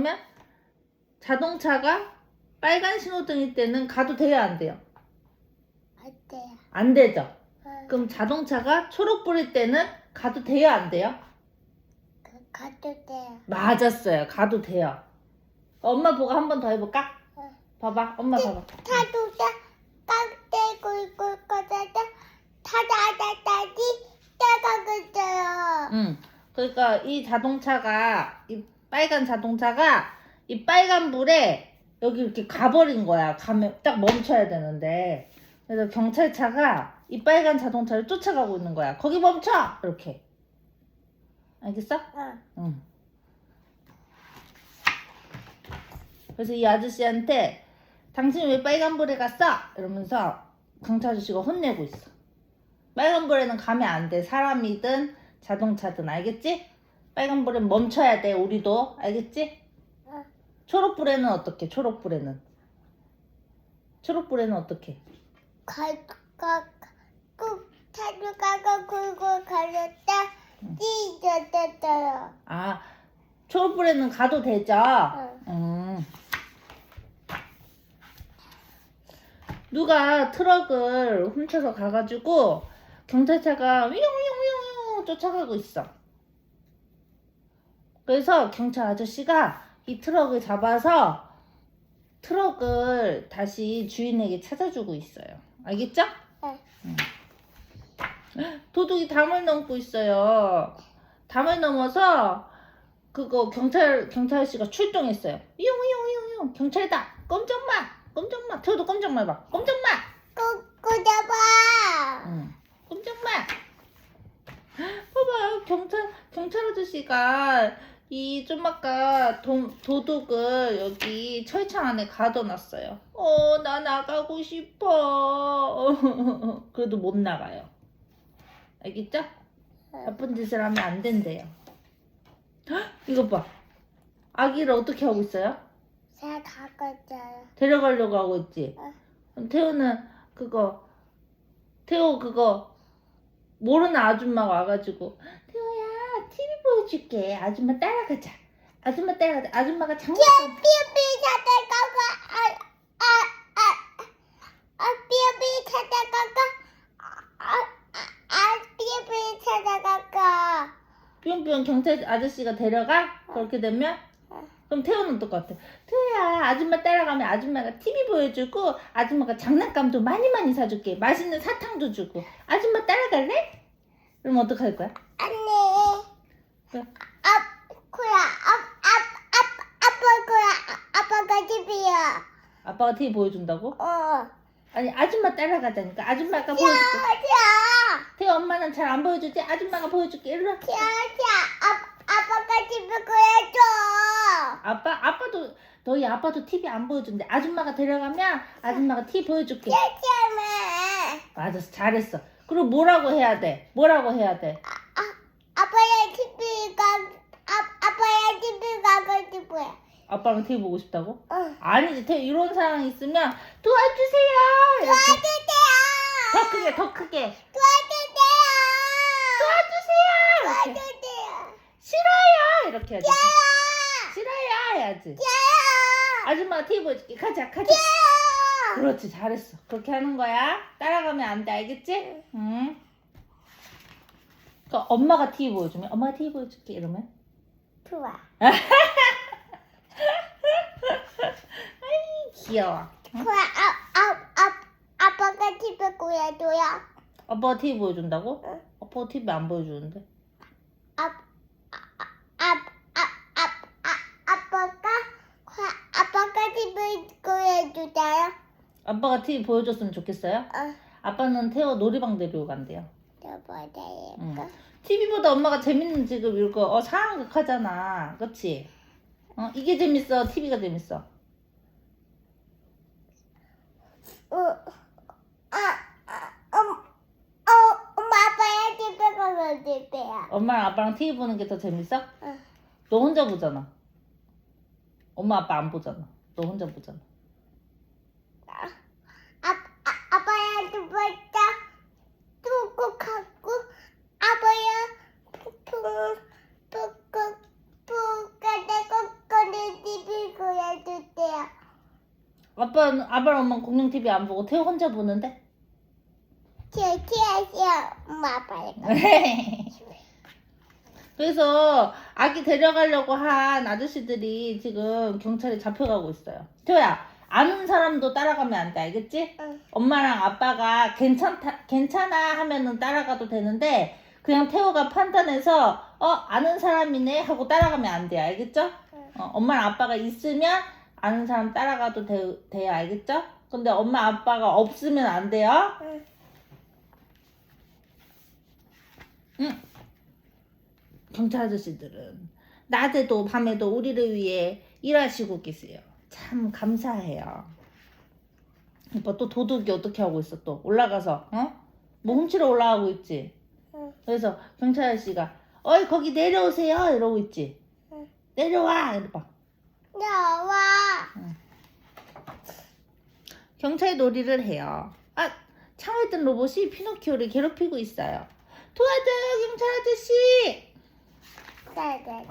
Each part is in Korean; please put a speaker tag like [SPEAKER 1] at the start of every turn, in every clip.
[SPEAKER 1] 그러면 자동차가 빨간 신호등일 때는 가도 돼요, 안 돼요?
[SPEAKER 2] 어때요?
[SPEAKER 1] 안 되죠.
[SPEAKER 2] 어,
[SPEAKER 1] 그럼 자동차가 초록불일 때는 가도 돼요, 안 돼요?
[SPEAKER 2] 그 가도 돼요.
[SPEAKER 1] 맞았어요. 가도 돼요. 엄마 보고 한 번 더 해볼까?
[SPEAKER 2] 어.
[SPEAKER 1] 봐봐. 엄마 봐봐.
[SPEAKER 2] 타도자 깍대고 있고 거다다 타다다다디 따가겠어요.
[SPEAKER 1] 응. 그러니까 이 자동차가 이 빨간 자동차가 이 빨간 불에 여기 이렇게 가버린 거야. 가면 딱 멈춰야 되는데. 그래서 경찰차가 이 빨간 자동차를 쫓아가고 있는 거야. 거기 멈춰! 이렇게. 알겠어?
[SPEAKER 2] 어.
[SPEAKER 1] 응. 그래서 이 아저씨한테 당신이 왜 빨간불에 갔어? 이러면서 경찰 아저씨가 혼내고 있어. 빨간불에는 가면 안 돼. 사람이든 자동차든 알겠지? 빨간불엔 멈춰야 돼. 우리도 알겠지?
[SPEAKER 2] 어.
[SPEAKER 1] 초록불에는 어떻게? 초록불에는 초록불에는 어떻게?
[SPEAKER 2] 가가 꾹 타도가가 굴고 가렸다
[SPEAKER 1] 응.
[SPEAKER 2] 찢어졌어요.
[SPEAKER 1] 아 초록불에는 가도 되죠? 음. 누가 트럭을 훔쳐서 가가지고 경찰차가 위용위용위용 쫓아가고 있어. 그래서 경찰 아저씨가 이 트럭을 잡아서 트럭을 다시 주인에게 찾아주고 있어요. 알겠죠?
[SPEAKER 2] 네.
[SPEAKER 1] 음. 도둑이 담을 넘고 있어요. 담을 넘어서 그거 경찰 경찰 아저씨가 출동했어요. 이용이용이용 경찰이다. 꼼짝 마. 꼼짝 마. 태호도 꼼짝 마 봐. 꼼짝 마.
[SPEAKER 2] 꾹꾹 잡아.
[SPEAKER 1] 응. 꼼짝 마. 봐봐요. 경찰 경찰 아저씨가 이 좀 아까 도, 도둑을 여기 철창 안에 가둬놨어요. 어, 나 나가고 싶어. 그래도 못 나가요. 알겠죠? 나쁜 짓을 하면 안 된대요. 헉, 이거 봐. 아기를 어떻게 하고 있어요?
[SPEAKER 2] 잘 가겠어요.
[SPEAKER 1] 데려가려고 하고 있지.
[SPEAKER 2] 어.
[SPEAKER 1] 그럼 태호는 그거 태호 그거 모르는 아줌마가 와가지고 줄게. 아줌마 따라가자. 아줌마 따라가자. 아줌마가 장난감
[SPEAKER 2] 삐삐 찾아가가 아 아아 삐삐 찾아가가 아아 삐삐 찾아가가
[SPEAKER 1] 뿅뿅 경찰 아저씨가 데려가 그렇게 되면
[SPEAKER 2] 어.
[SPEAKER 1] 그럼 태호는 똑같아. 태호야 아줌마 따라가면 아줌마가 TV 보여주고 아줌마가 장난감도 많이 많이 사줄게. 맛있는 사탕도 주고. 아줌마 따라갈래? 그럼 어떡할 거야?
[SPEAKER 2] 안돼
[SPEAKER 1] 왜?
[SPEAKER 2] 아 코야 아 아 아 아빠 코야 아빠가 집이야
[SPEAKER 1] 아빠가 TV 보여준다고?
[SPEAKER 2] 어
[SPEAKER 1] 아니 아줌마 따라가자니까 아줌마가 보여줄게.
[SPEAKER 2] 자,
[SPEAKER 1] 태호 엄마는 잘 안 보여주지? 아줌마가 보여줄게. 일로 와.
[SPEAKER 2] 자, 자, 아, 아빠가 집에 보여줘.
[SPEAKER 1] 아빠 아빠도 너희 아빠도 TV 안 보여준대. 아줌마가 데려가면 아줌마가 TV 보여줄게.
[SPEAKER 2] 짜장면.
[SPEAKER 1] 맞았어 잘했어. 그리고 뭐라고 해야 돼? 뭐라고 해야 돼?
[SPEAKER 2] 아, 아빠야 집에 가, 아, 아빠야 집에 가고 싶어요.
[SPEAKER 1] 아빠랑 TV 보고 싶다고?
[SPEAKER 2] 어.
[SPEAKER 1] 아니지 태호 이런 상황 있으면 도와주세요. 이렇게.
[SPEAKER 2] 도와주세요.
[SPEAKER 1] 더 크게 더 크게
[SPEAKER 2] 도와주세요.
[SPEAKER 1] 도와주세요. 이렇게.
[SPEAKER 2] 도와주세요.
[SPEAKER 1] 싫어요. 이렇게 해야지.
[SPEAKER 2] 야,
[SPEAKER 1] 싫어요 해야지.
[SPEAKER 2] 야,
[SPEAKER 1] 아줌마가 TV 보여줄게. 가자 가자.
[SPEAKER 2] 야.
[SPEAKER 1] 그렇지 잘했어 그렇게 하는 거야 따라가면 안 돼 알겠지? 응그 엄마가 TV 보여주면 엄마가 TV 보여줄게 이러면
[SPEAKER 2] 좋아.
[SPEAKER 1] 귀여워 응?
[SPEAKER 2] 그래, 아, 아, 아, 아빠가 집에 보여줘요.
[SPEAKER 1] 아빠가 TV 보여준다고?
[SPEAKER 2] 응.
[SPEAKER 1] 아빠가 TV 안 보여주는데
[SPEAKER 2] 아, 아, 아, 아, 아, 아, 아빠가 과- 아빠가 집에 보여주자요.
[SPEAKER 1] 아빠가 TV 보여줬으면 좋겠어요?
[SPEAKER 2] 어,
[SPEAKER 1] 아빠는 태워 놀이방 데리고 간대요. 응. TV보다 엄마가 재밌는 지금 이거 어 상황극 하잖아 그치? 어 이게 재밌어 TV가 재밌어
[SPEAKER 2] 어, 아, 아, 음, 어, 엄마 집에야.
[SPEAKER 1] 엄마랑 아빠랑 TV 보는 게 더 재밌어?
[SPEAKER 2] 응.
[SPEAKER 1] 너 혼자 보잖아. 엄마 아빠 안 보잖아. 너 혼자 보잖아.
[SPEAKER 2] 아, 아, 아빠야 집에 있다. 두고 갖고 아빠야 푹푹 푹푹 푹 가다가 꺼내지
[SPEAKER 1] 아빠는 아빠랑 엄마 공룡 TV 안 보고 태호 혼자 보는데?
[SPEAKER 2] 티어 엄마 아빠를
[SPEAKER 1] 그래서 아기 데려가려고 한 아저씨들이 지금 경찰에 잡혀가고 있어요. 태호야, 아는 사람도 따라가면 안 돼, 알겠지?
[SPEAKER 2] 응.
[SPEAKER 1] 엄마랑 아빠가 괜찮다, 괜찮아 하면은 따라가도 되는데, 그냥 태호가 판단해서, 어, 아는 사람이네 하고 따라가면 안 돼요, 알겠죠?
[SPEAKER 2] 응.
[SPEAKER 1] 어, 엄마랑 아빠가 있으면 아는 사람 따라가도 돼, 돼요, 알겠죠? 근데 엄마 아빠가 없으면 안 돼요.
[SPEAKER 2] 응.
[SPEAKER 1] 응. 경찰 아저씨들은 낮에도 밤에도 우리를 위해 일하시고 계세요. 참 감사해요. 오빠 또 도둑이 어떻게 하고 있어 또 올라가서 어? 뭐 훔치러 올라가고 있지.
[SPEAKER 2] 응.
[SPEAKER 1] 그래서 경찰 아저씨가 어이 거기 내려오세요 이러고 있지.
[SPEAKER 2] 응.
[SPEAKER 1] 내려와 이러봐.
[SPEAKER 2] 나와
[SPEAKER 1] 경찰 놀이를 해요. 아 창을 뜬 로봇이 피노키오를 괴롭히고 있어요. 도와줘요 경찰 아저씨.
[SPEAKER 2] 네네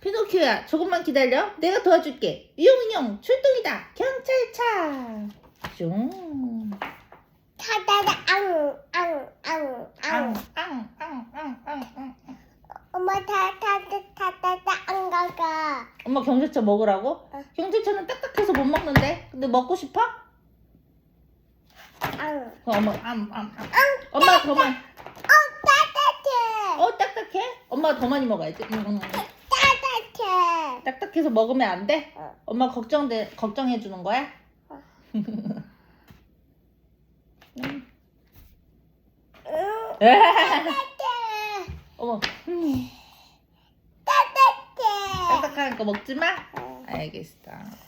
[SPEAKER 1] 피노키오야, 조금만 기다려. 내가 도와줄게. 위용인형 출동이다. 경찰차. 슝.
[SPEAKER 2] 타다다 앙앙앙 앙
[SPEAKER 1] 앙, 앙, 앙, 앙, 앙, 앙.
[SPEAKER 2] 엄마 타 타 타 타타다 안 가가
[SPEAKER 1] 엄마 경찰차 먹으라고?
[SPEAKER 2] 응.
[SPEAKER 1] 경찰차는 딱딱해서 못 먹는데. 근데 먹고 싶어?
[SPEAKER 2] 앙
[SPEAKER 1] 그럼 엄마 암, 암, 암. 엄마 더 많이.
[SPEAKER 2] 어, 따뜻해
[SPEAKER 1] 어, 딱딱해? 엄마가 더 많이 먹어야지. 응, 응, 응.
[SPEAKER 2] 따뜻해
[SPEAKER 1] 딱딱해서 먹으면 안 돼?
[SPEAKER 2] 응.
[SPEAKER 1] 엄마 걱정돼 걱정해 주는 거야?
[SPEAKER 2] 응.
[SPEAKER 1] 음.
[SPEAKER 2] 응. 따뜻해
[SPEAKER 1] 어머, 음,
[SPEAKER 2] 따뜻해
[SPEAKER 1] 딱딱한 거 먹지 마.
[SPEAKER 2] 응.
[SPEAKER 1] 알겠어.